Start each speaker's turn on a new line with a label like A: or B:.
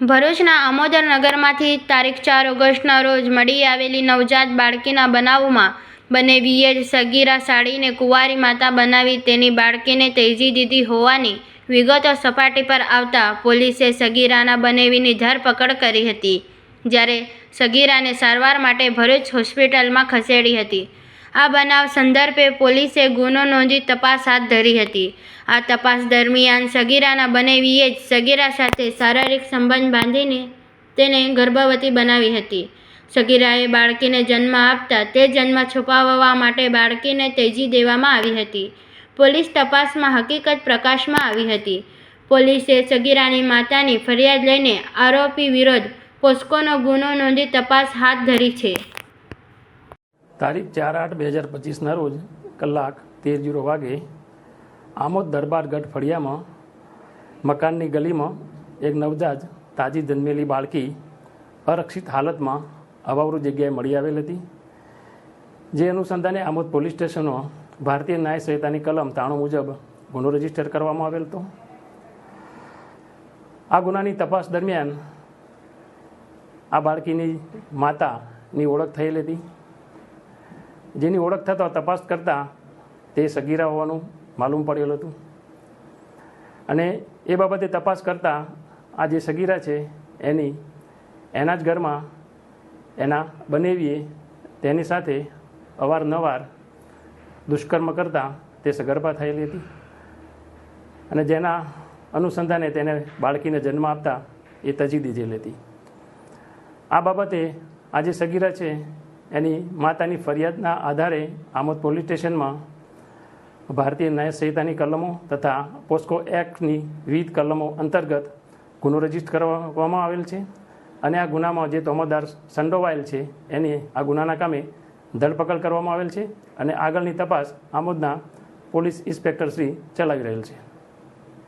A: ભરૂચના અમોદર નગરમાંથી તારીખ ચાર ઓગસ્ટના રોજ મળી આવેલી નવજાત બાળકીના બનાવમાં બંને વીએ સગીરા સાડીને કુંવારી માતા બનાવી તેની બાળકીને તેજી દીધી હોવાની વિગતો સપાટી પર આવતા પોલીસે સગીરાના બનેવીની ધરપકડ કરી હતી, જ્યારે સગીરાને સારવાર માટે ભરૂચ હોસ્પિટલમાં ખસેડી હતી. આ બનાવ સંદર્ભે પોલીસે ગુનો નોંધી તપાસ હાથ ધરી હતી. આ તપાસ દરમિયાન સગીરાના બનેવીએ જ સગીરા સાથે શારીરિક સંબંધ બાંધીને તેને ગર્ભવતી બનાવી હતી. સગીરાએ બાળકીને જન્મ આપતા તે જન્મ છુપાવવા માટે બાળકીને તેજી દેવામાં આવી હતી. પોલીસ તપાસમાં હકીકત પ્રકાશમાં આવી હતી. પોલીસે સગીરાની માતાની ફરિયાદ લઈને આરોપી વિરોધ પોસ્કોનો ગુનો નોંધી તપાસ હાથ ધરી છે.
B: તારીખ ચાર આઠ બે હજાર પચીસના રોજ કલાક તેર જીરો વાગે આમોદ દરબાર ગઢ ફળિયામાં મકાનની ગલીમાં એક નવજાત તાજી જન્મેલી બાળકી અરક્ષિત હાલતમાં અવાવરૂ જગ્યાએ મળી આવેલ હતી. જે અનુસંધાને આમોદ પોલીસ સ્ટેશનમાં ભારતીય ન્યાય સંહિતાની કલમ તાણું મુજબ ગુનો રજિસ્ટર કરવામાં આવેલ હતો. આ ગુનાની તપાસ દરમિયાન આ બાળકીની માતાની ઓળખ થયેલ હતી. જેની ઓળખ થતાં તપાસ કરતાં તે સગીરા હોવાનું માલુમ પડેલું હતું. અને એ બાબતે તપાસ કરતાં આ જે સગીરા છે, એની, એના જ ઘરમાં એના બનેવીએ તેની સાથે અવારનવાર દુષ્કર્મ કરતાં તે સગર્ભા થયેલી હતી. અને જેના અનુસંધાને તેને બાળકીને જન્મ આપતા એ તજી દીધેલી હતી. આ બાબતે આ જે સગીરા છે એની માતાની ફરિયાદના આધારે આમોદ પોલીસ સ્ટેશનમાં ભારતીય ન્યાય સંહિતાની કલમો તથા પોસ્કો એક્ટની વિવિધ કલમો અંતર્ગત ગુનો રજિસ્ટર કરવામાં આવેલ છે. અને આ ગુનામાં જે તોમદાર સંડોવાયેલ છે, એની આ ગુનાના કામે ધરપકડ કરવામાં આવેલ છે અને આગળની તપાસ આમોદના પોલીસ ઇન્સ્પેક્ટર શ્રી ચલાવી રહેલ છે.